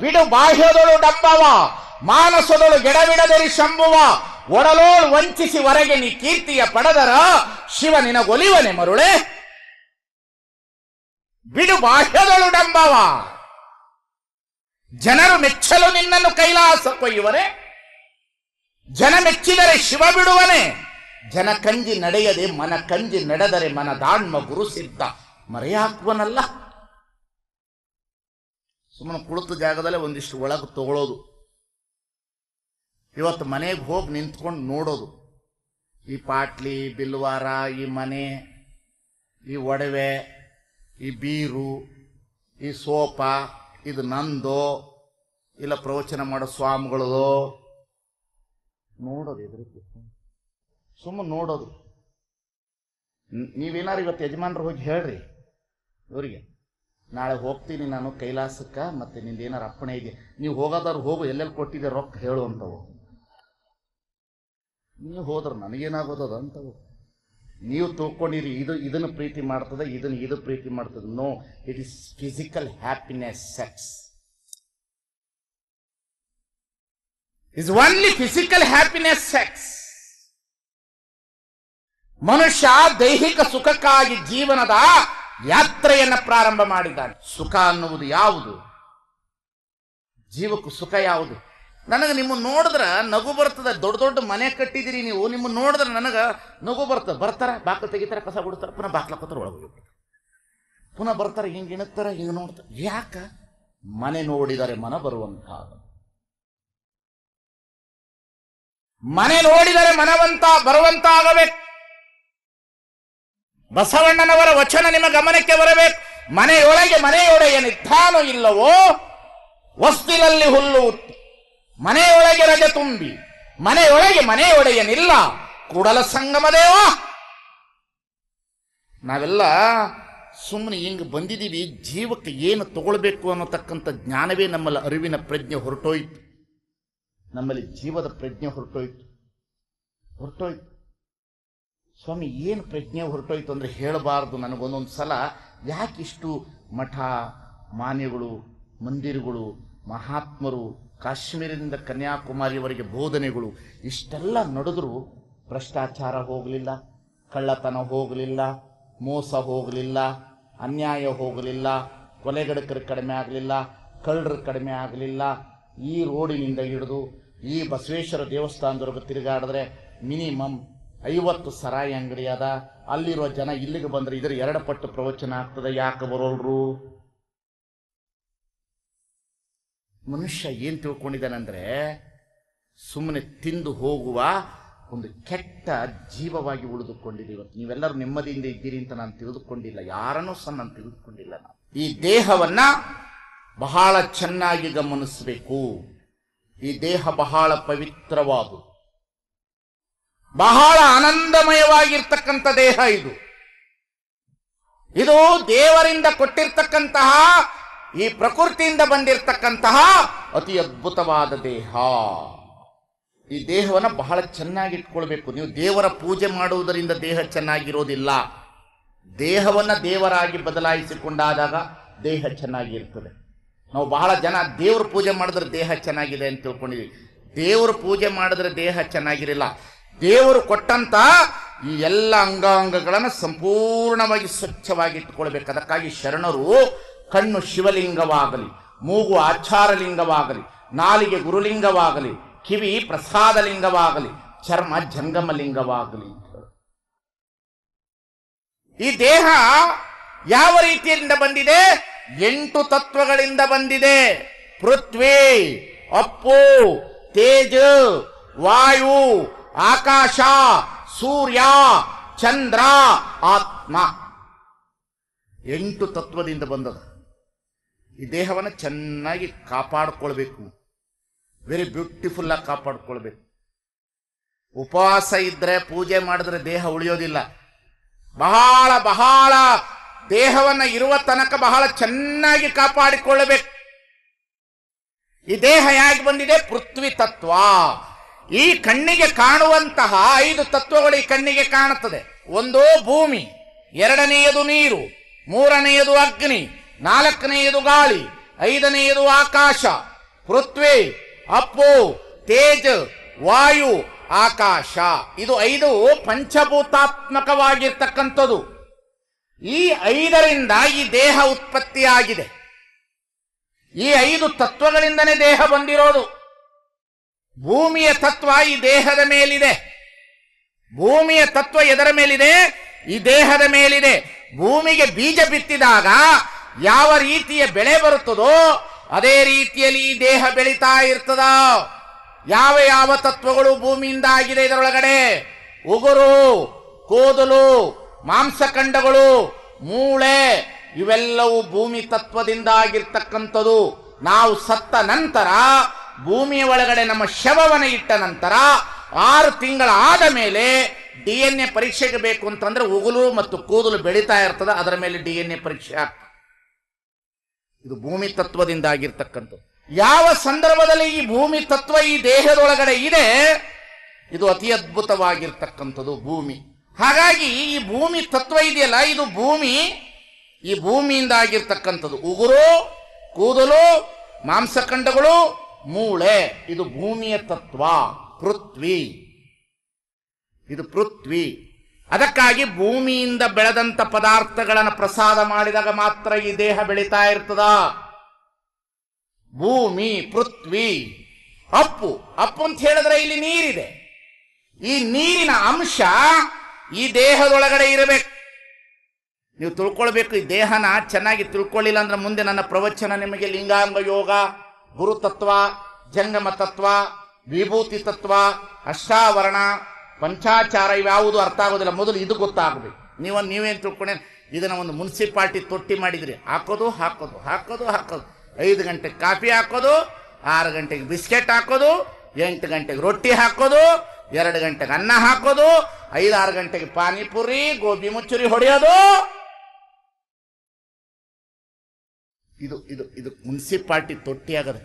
ಬಿಡು ಬಾಹ್ಯದೊಳು ಡಬ್ಬವ, ಮಾನಸದೊಳು ಗೆಡಬಿಡದಿರಿ ಶಂಭುವ. ಒಡಲೋಳು ವಂಚಿಸಿ ಹೊರಗೆ ನೀ ಕೀರ್ತಿಯ ಪಡೆದರ, ಶಿವ ನಿನಗೊಲಿವನೆ ಮರುಳೆ. ಬಿಡು ಬಾಹ್ಯದೊಳು ಡಂಬವ. ಜನರು ಮೆಚ್ಚಲು ನಿನ್ನನ್ನು ಕೈಲಾಸ ಕೊಯ್ಯುವರೆ ಜನ ಮೆಚ್ಚಿದರೆ ಶಿವ ಬಿಡುವನೆ. ಜನ ಕಂಜಿ ನಡೆಯದೆ ಮನ ಕಂಜಿ ನಡೆದರೆ ಮನ ದಾಣ್ಮ ಗುರು ಸಿದ್ಧ ಮರೆಯಾಕುವನಲ್ಲ. ಸುಮ್ಮನೆ ಕುಳಿತ ಜಾಗದಲ್ಲೇ ಒಂದಿಷ್ಟು ಒಳಗೆ ತಗೊಳ್ಳೋದು ಇವತ್ತು ಮನೆಗೆ ಹೋಗಿ ನಿಂತ್ಕೊಂಡು ನೋಡೋದು. ಈ ಪಾಟ್ಲಿ ಬಿಲ್ವಾರ, ಈ ಮನೆ, ಈ ಒಡವೆ, ಈ ಬೀರು, ಈ ಸೋಪ, ಇದು ನಂದೋ, ಇಲ್ಲ ಪ್ರವಚನ ಮಾಡೋ ಸ್ವಾಮಿಗಳದೋ. ನೋಡೋದು ಎದುರಿಗೆ ಸುಮ್ಮನೆ ನೋಡೋದು. ನೀವೇನಾರು ಇವತ್ತು ಯಜಮಾನ್ರು ಹೋಗಿ ಹೇಳ್ರಿ. ಇವರಿಗೆ. ನಾಳೆ ಹೋಗ್ತೀನಿ ನಾನು ಕೈಲಾಸಕ್ಕೆ, ಮತ್ತು ನಿಂದು ಏನಾರು ಅಪ್ಪಣೆ ಇದೆ ನೀವು ಹೋಗೋದಾರು ಹೋಗು, ಎಲ್ಲೆಲ್ಲಿ ಕೊಟ್ಟಿದೆ ರೊಕ್ಕ ಹೇಳು ಅಂತವು. ನೀವು ಹೋದ್ರೆ ನನಗೇನಾಗೋದದ ಅಂತವು. ನೀವು ತಿಳ್ಕೊಂಡಿರಿ, ಇದು, ಇದನ್ನು ಪ್ರೀತಿ ಮಾಡ್ತದೆ, ಇದನ್ನು ಇದು ಪ್ರೀತಿ ಮಾಡ್ತದೆ. No it is physical happiness sex is only physical happiness sex ಮನುಷ್ಯ ದೈಹಿಕ ಸುಖಕ್ಕಾಗಿ ಜೀವನದ ಯಾತ್ರೆಯನ್ನ ಪ್ರಾರಂಭ ಮಾಡಿದ್ದಾನೆ. ಸುಖ ಅನ್ನುವುದು ಯಾವುದು? ಜೀವಕ್ಕೂ ಸುಖ ಯಾವುದು? ನನಗೆ ನಿಮ್ಮ ನೋಡಿದ್ರೆ ನಗು ಬರ್ತದೆ ದೊಡ್ಡ ದೊಡ್ಡ ಮನೆ ಕಟ್ಟಿದಿರಿ ನೀವು. ನಿಮ್ಮ ನೋಡಿದ್ರೆ ನನಗೆ ನಗು ಬರ್ತದೆ ಬರ್ತಾರೆ ಬಾಕಲು ತೆಗಿತಾರೆ, ಕಸ ಬಿಡ್ತಾರೆ ಪುನಃ ಬಾಕ್ಲಕ್ಕ ಒಳಗೆ ಪುನಃ ಬರ್ತಾರೆ, ಹಿಂಗೆ ಇಣಕ್ತಾರೆ, ಹಿಂಗೆ ನೋಡ್ತಾರೆ. ಯಾಕ? ಮನೆ ನೋಡಿದರೆ ಮನ ಬರುವಂತಹ ಮನೆ ನೋಡಿದರೆ ಮನವಂತ, ಬರುವಂತಾಗಬೇಕು. ಬಸವಣ್ಣನವರ ವಚನ ನಿಮ್ಮ ಗಮನಕ್ಕೆ ಬರಬೇಕು. ಮನೆಯೊಳಗೆ ಮನೆಯೊಡೆಯ ನಿಧಾನ ಇಲ್ಲವೋ ವಸ್ತಿನಲ್ಲಿ ಹುಲ್ಲು ಉತ್ತಿ ಮನೆಯೊಳಗೆ ರಜೆ ತುಂಬಿ. ಮನೆಯೊಳಗೆ ಮನೆಯೊಡೆಯನಿಲ್ಲ ಕೂಡಲ ಸಂಗಮದೇವ ನಾವೆಲ್ಲ ಸುಮ್ಮನೆ ಹಿಂಗೆ ಬಂದಿದ್ದೀವಿ. ಜೀವಕ್ಕೆ ಏನು ತಗೊಳ್ಬೇಕು ಅನ್ನತಕ್ಕಂಥ ಜ್ಞಾನವೇ ನಮ್ಮಲ್ಲಿ ಅರಿವಿನ ಪ್ರಜ್ಞೆ ಹೊರಟೋಯ್ತು. ನಮ್ಮಲ್ಲಿ ಜೀವದ ಪ್ರಜ್ಞೆ ಹೊರಟೋಯ್ತು. ಹೊರಟೋಯ್ತು. ಸ್ವಾಮಿ, ಏನು ಪ್ರಜ್ಞೆ ಹೊರಟೋಯ್ತು ಅಂದರೆ ಹೇಳಬಾರ್ದು ನನಗೊಂದೊಂದು ಸಲ. ಯಾಕಿಷ್ಟು ಮಠ, ಮಾನ್ಯಗಳು, ಮಂದಿರಗಳು, ಮಹಾತ್ಮರು, ಕಾಶ್ಮೀರದಿಂದ ಕನ್ಯಾಕುಮಾರಿಯವರೆಗೆ ಬೋಧನೆಗಳು, ಇಷ್ಟೆಲ್ಲ ನಡೆದರೂ ಭ್ರಷ್ಟಾಚಾರ ಹೋಗಲಿಲ್ಲ, ಕಳ್ಳತನ ಹೋಗಲಿಲ್ಲ, ಮೋಸ ಹೋಗಲಿಲ್ಲ, ಅನ್ಯಾಯ ಹೋಗಲಿಲ್ಲ ಕೊಲೆಗಡಕರು ಕಡಿಮೆ ಆಗಲಿಲ್ಲ, ಕಳ್ಳರು ಕಡಿಮೆ ಆಗಲಿಲ್ಲ. ಈ ರೋಡಿನಿಂದ ಹಿಡಿದು ಈ ಬಸವೇಶ್ವರ ದೇವಸ್ಥಾನದವರೆಗೂ ತಿರುಗಾಡಿದ್ರೆ ಮಿನಿಮಮ್ ಐವತ್ತು ಸರಾಯಿ ಅಂಗಡಿ ಅದ. ಅಲ್ಲಿರೋ ಜನ ಇಲ್ಲಿಗೆ ಬಂದ್ರೆ ಇದರ ಎರಡು ಪಟ್ಟು ಪ್ರವಚನ ಆಗ್ತದೆ. ಯಾಕೆ ಬರೋಲ್ರು? ಮನುಷ್ಯ ಏನು ತಿಳ್ಕೊಂಡಿದ್ದಾನಂದ್ರೆ ಸುಮ್ಮನೆ ತಿಂದು ಹೋಗುವ ಒಂದು ಕೆಟ್ಟ ಜೀವವಾಗಿ ಉಳಿದುಕೊಂಡಿದೆ ಇವತ್ತು. ನೀವೆಲ್ಲರೂ ನೆಮ್ಮದಿಯಿಂದ ಇದ್ದೀರಿ ಅಂತ ನಾನು ತಿಳಿದುಕೊಂಡಿಲ್ಲ. ಯಾರನ್ನೂ ಸಹ ನಾನು ತಿಳಿದುಕೊಂಡಿಲ್ಲ ನಾನು. ಈ ದೇಹವನ್ನ ಬಹಳ ಚೆನ್ನಾಗಿ ಗಮನಿಸಬೇಕು. ಈ ದೇಹ ಬಹಳ ಪವಿತ್ರವಾದು. ಬಹಳ ಆನಂದಮಯವಾಗಿರ್ತಕ್ಕಂಥ ದೇಹ ಇದು. ಇದು ದೇವರಿಂದ ಕೊಟ್ಟಿರ್ತಕ್ಕಂತಹ, ಈ ಪ್ರಕೃತಿಯಿಂದ ಬಂದಿರತಕ್ಕಂತಹ ಅತಿ ಅದ್ಭುತವಾದ ದೇಹ. ಈ ದೇಹವನ್ನು ಬಹಳ ಚೆನ್ನಾಗಿಟ್ಕೊಳ್ಬೇಕು ನೀವು ದೇವರ ಪೂಜೆ ಮಾಡುವುದರಿಂದ ದೇಹ ಚೆನ್ನಾಗಿರೋದಿಲ್ಲ. ದೇಹವನ್ನು ದೇವರಾಗಿ ಬದಲಾಯಿಸಿಕೊಂಡಾದಾಗ ದೇಹ ಚೆನ್ನಾಗಿರ್ತದೆ. ನಾವು ಬಹಳ ಜನ ದೇವ್ರ ಪೂಜೆ ಮಾಡಿದ್ರೆ ದೇಹ ಚೆನ್ನಾಗಿದೆ ಅಂತ ತಿಳ್ಕೊಂಡಿದ್ವಿ. ದೇವ್ರ ಪೂಜೆ ಮಾಡಿದ್ರೆ ದೇಹ ಚೆನ್ನಾಗಿರಲ್ಲ ದೇವರು ಕೊಟ್ಟಂತ ಈ ಎಲ್ಲ ಅಂಗಾಂಗಗಳನ್ನು ಸಂಪೂರ್ಣವಾಗಿ ಸ್ವಚ್ಛವಾಗಿ ಇಟ್ಟುಕೊಳ್ಬೇಕು ಅದಕ್ಕಾಗಿ ಶರಣರು, ಕಣ್ಣು ಶಿವಲಿಂಗವಾಗಲಿ, ಮೂಗು ಆಚಾರಲಿಂಗವಾಗಲಿ, ನಾಲಿಗೆ ಗುರುಲಿಂಗವಾಗಲಿ, ಕಿವಿ ಪ್ರಸಾದಲಿಂಗವಾಗಲಿ, ಚರ್ಮ ಜಂಗಮ ಲಿಂಗವಾಗಲಿ ಈ ದೇಹ ಯಾವ ರೀತಿಯಿಂದ ಬಂದಿದೆ? ಎಂಟು ತತ್ವಗಳಿಂದ ಬಂದಿದೆ. ಪೃಥ್ವಿ, ಅಪ್ಪು, ತೇಜ, ವಾಯು ಆಕಾಶ, ಸೂರ್ಯ, ಚಂದ್ರ, ಆತ್ಮ. ಎಂಟು ತತ್ವದಿಂದ ಬಂದದ. ಈ ದೇಹವನ್ನು ಚೆನ್ನಾಗಿ ಕಾಪಾಡಿಕೊಳ್ಬೇಕು. ವೆರಿ ಬ್ಯೂಟಿಫುಲ್ ಆಗಿ ಕಾಪಾಡ್ಕೊಳ್ಬೇಕು. ಉಪವಾಸ ಇದ್ರೆ, ಪೂಜೆ ಮಾಡಿದ್ರೆ ದೇಹ ಉಳಿಯೋದಿಲ್ಲ. ಬಹಳ ಬಹಳ ದೇಹವನ್ನ ಇರುವ ತನಕ ಬಹಳ ಚೆನ್ನಾಗಿ ಕಾಪಾಡಿಕೊಳ್ಳಬೇಕು. ಈ ದೇಹ ಹೇಗೆ ಬಂದಿದೆ? ಪೃಥ್ವಿ ತತ್ವ. ಈ ಕಣ್ಣಿಗೆ ಕಾಣುವಂತಹ ಐದು ತತ್ವಗಳು ಈ ಕಣ್ಣಿಗೆ ಕಾಣುತ್ತದೆ. ಒಂದು ಭೂಮಿ, ಎರಡನೆಯದು ನೀರು, ಮೂರನೆಯದು ಅಗ್ನಿ, ನಾಲ್ಕನೆಯದು ಗಾಳಿ, ಐದನೆಯದು ಆಕಾಶ, ಪೃಥ್ವಿ, ಅಪ್ಪು, ತೇಜ್, ವಾಯು, ಆಕಾಶ. ಇದು ಐದು ಪಂಚಭೂತಾತ್ಮಕವಾಗಿರ್ತಕ್ಕಂಥದ್ದು. ಈ ಐದರಿಂದ ಈ ದೇಹ ಉತ್ಪತ್ತಿಯಾಗಿದೆ. ಈ ಐದು ತತ್ವಗಳಿಂದನೇ ದೇಹ ಬಂದಿರೋದು. ಭೂಮಿಯ ತತ್ವ ಈ ದೇಹದ ಮೇಲಿದೆ. ಭೂಮಿಯ ತತ್ವ ಎದರ ಮೇಲಿದೆ? ಈ ದೇಹದ ಮೇಲಿದೆ. ಭೂಮಿಗೆ ಬೀಜ ಬಿತ್ತಿದಾಗ ಯಾವ ರೀತಿಯ ಬೆಳೆ ಬರುತ್ತದೋ ಅದೇ ರೀತಿಯಲ್ಲಿ ಈ ದೇಹ ಬೆಳೀತಾ ಇರ್ತದ. ಯಾವ ಯಾವ ತತ್ವಗಳು ಭೂಮಿಯಿಂದ ಆಗಿದೆ ಇದರೊಳಗಡೆ? ಉಗುರು, ಕೂದಲು, ಮಾಂಸಖಂಡಗಳು, ಮೂಳೆ ಇವೆಲ್ಲವೂ ಭೂಮಿ ತತ್ವದಿಂದ ಆಗಿರ್ತಕ್ಕಂಥದ್ದು. ನಾವು ಸತ್ತ ನಂತರ ಭೂಮಿಯ ಒಳಗಡೆ ನಮ್ಮ ಶವವನ್ನು ಇಟ್ಟ ನಂತರ ಆರು ತಿಂಗಳ ಆದ ಮೇಲೆ ಡಿ ಎನ್ ಎ ಪರೀಕ್ಷೆಗೆ ಬೇಕು ಅಂತಂದ್ರೆ ಉಗುಲು ಮತ್ತು ಕೂದಲು ಬೆಳೀತಾ ಇರ್ತದೆ, ಅದರ ಮೇಲೆ ಡಿ ಎನ್ ಎ ಪರೀಕ್ಷೆ ಆಗ್ತದೆ. ಇದು ಭೂಮಿ ತತ್ವದಿಂದ ಆಗಿರ್ತಕ್ಕಂಥದ್ದು ಯಾವ ಸಂದರ್ಭದಲ್ಲಿ ಈ ಭೂಮಿ ತತ್ವ ಈ ದೇಹದೊಳಗಡೆ ಇದೆ, ಇದು ಅತಿ ಅದ್ಭುತವಾಗಿರ್ತಕ್ಕಂಥದ್ದು ಭೂಮಿ. ಹಾಗಾಗಿ ಈ ಭೂಮಿ ತತ್ವ ಇದೆಯಲ್ಲ, ಇದು ಭೂಮಿ, ಈ ಭೂಮಿಯಿಂದ ಆಗಿರ್ತಕ್ಕಂಥದ್ದು ಉಗುರು, ಕೂದಲು, ಮಾಂಸಖಂಡಗಳು ಮೂಳೆ, ಇದು ಭೂಮಿಯ ತತ್ವ, ಪೃಥ್ವಿ. ಇದು ಪೃಥ್ವಿ. ಅದಕ್ಕಾಗಿ ಭೂಮಿಯಿಂದ ಬೆಳೆದಂತ ಪದಾರ್ಥಗಳನ್ನು ಪ್ರಸಾದ ಮಾಡಿದಾಗ ಮಾತ್ರ ಈ ದೇಹ ಬೆಳೀತಾ ಇರ್ತದ. ಭೂಮಿ, ಪೃಥ್ವಿ. ಅಪ್ಪು ಅಪ್ಪು ಅಂತ ಹೇಳಿದ್ರೆ ಇಲ್ಲಿ ನೀರಿದೆ. ಈ ನೀರಿನ ಅಂಶ ಈ ದೇಹದೊಳಗಡೆ ಇರಬೇಕು. ನೀವು ತಿಳ್ಕೊಳ್ಬೇಕು, ಈ ದೇಹನ ಚೆನ್ನಾಗಿ ತಿಳ್ಕೊಳ್ಳಿಲ್ಲ ಅಂದ್ರೆ ಮುಂದೆ ನನ್ನ ಪ್ರವಚನ ನಿಮಗೆ ಲಿಂಗಾಂಗ ಯೋಗ ಗುರುತತ್ವ ಜಂಗಮ ತತ್ವ ವಿಭೂತಿ ತತ್ವ ಅಷ್ಟಾವರಣ, ಪಂಚಾಚಾರ ಇವ್ಯಾವುದು ಅರ್ಥ ಆಗೋದಿಲ್ಲ. ಮೊದಲು ಇದು ಗೊತ್ತಾಗಬೇಕು. ನೀವು ನೀವೇನು ತಿಳ್ಕೊಂಡೆ? ಇದನ್ನ ಒಂದು ಮುನ್ಸಿಪಾಲ್ಟಿ ತೊಟ್ಟಿ ಮಾಡಿದ್ರಿ. ಹಾಕೋದು ಹಾಕೋದು ಹಾಕೋದು ಹಾಕೋದು. ಐದು ಗಂಟೆಗೆ ಕಾಫಿ ಹಾಕೋದು, ಆರು ಗಂಟೆಗೆ ಬಿಸ್ಕೆಟ್ ಹಾಕೋದು, ಎಂಟು ಗಂಟೆಗೆ ರೊಟ್ಟಿ ಹಾಕೋದು, ಎರಡು ಗಂಟೆಗೆ ಅನ್ನ ಹಾಕೋದು, ಐದಾರು ಗಂಟೆಗೆ ಪಾನಿಪುರಿ, ಗೋಬಿ ಮುಚ್ಚುರಿ ಹೊಡೆಯೋದು. ಇದು ಇದು ಇದು ಮುನ್ಸಿಪಾಲ್ಟಿ ತೊಟ್ಟಿ ಆಗದೆ